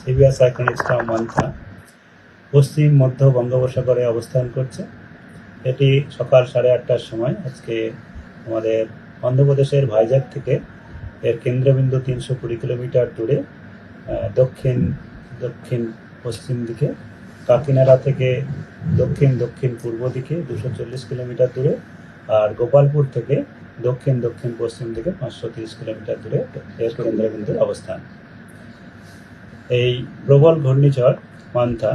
Severe cyclonic Sturm Mantha পশ্চিম, মধ্য বঙ্গোপসাগরে অবস্থান করছে। এটি সকাল সাড়ে আটটার সময় আজকে আমাদের অন্ধ্রপ্রদেশের ভাইজাগ থেকে এর কেন্দ্রবিন্দু তিনশো কুড়ি কিলোমিটার দূরে দক্ষিণ দক্ষিণ, পশ্চিম দিকে, কাকিনাড়া থেকে দক্ষিণ দক্ষিণ, পূর্ব দিকে দুশো চল্লিশ কিলোমিটার দূরে আর গোপালপুর থেকে দক্ষিণ দক্ষিণ, পশ্চিম দিকে পাঁচশো তিরিশ কিলোমিটার দূরে এর কেন্দ্রবিন্দুর অবস্থান। এই প্রবল ঘূর্ণিঝড় মান্থা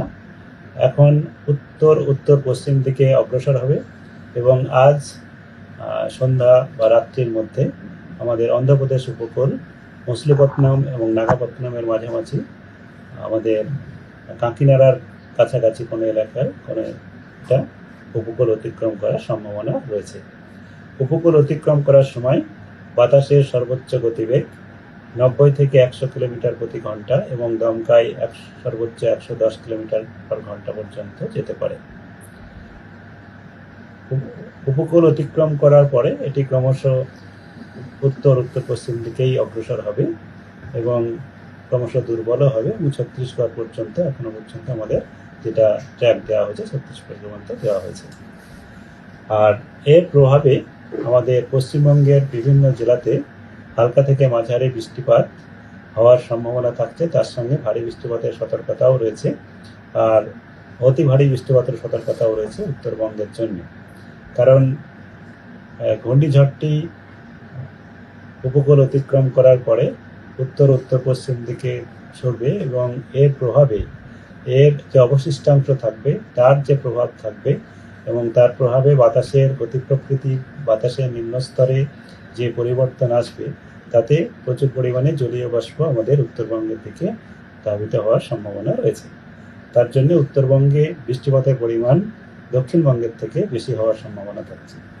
এখন উত্তর উত্তর, পশ্চিম দিকে অগ্রসর হবে এবং আজ সন্ধ্যা বা রাত্রির মধ্যে আমাদের অন্ধ্রপ্রদেশ উপকূল মছলিপট্টনম এবং নাগাপট্টনমের মাঝামাঝি, আমাদের কাঁকিনাড়ার কাছাকাছি কোনো এলাকার কোনো একটা উপকূল অতিক্রম করার সম্ভাবনা রয়েছে। উপকূল অতিক্রম করার সময় বাতাসের সর্বোচ্চ গতিবেগ নব্বই থেকে একশো কিলোমিটার প্রতি ঘণ্টা এবং দমকায় সর্বোচ্চ একশো দশ কিলোমিটার পার ঘণ্টা পর্যন্ত যেতে পারে। উপকূল অতিক্রম করার পরে এটি ক্রমশ উত্তর উত্তর পশ্চিম দিকেই অগ্রসর হবে এবং ক্রমশ দুর্বলও হবে। এবং ছত্তিশগড় পর্যন্ত, এখনও পর্যন্ত আমাদের যেটা ট্র্যাক দেওয়া হয়েছে, ছত্তিশগড় পর্যন্ত দেওয়া হয়েছে। আর এর প্রভাবে আমাদের পশ্চিমবঙ্গের বিভিন্ন জেলাতে হালকা থেকে মাঝারি বৃষ্টিপাত হওয়ার সম্ভাবনা থাকছে। তার সঙ্গে ভারী বৃষ্টিপাতের সতর্কতাও রয়েছে আর অতি ভারী বৃষ্টিপাতের সতর্কতাও রয়েছে উত্তরবঙ্গের জন্য। কারণ ঘূর্ণিঝড়টি উপকূল অতিক্রম করার পরে উত্তর উত্তর, পশ্চিম দিকে সরবে এবং এর প্রভাবে এর যে অবশিষ্টাংশ থাকবে, তার যে প্রভাব থাকবে এবং তার প্রভাবে বাতাসের গতি প্রকৃতি বাতাসের নিম্নস্তরে যে পরিবর্তন আসবে তাতে প্রচুর পরিমাণে জলীয় বাষ্প আমাদের উত্তরবঙ্গের দিকে ধাবিত হওয়ার সম্ভাবনা রয়েছে। তার জন্য উত্তরবঙ্গে বৃষ্টিপাতের পরিমাণ দক্ষিণবঙ্গের থেকে বেশি হওয়ার সম্ভাবনা থাকছে।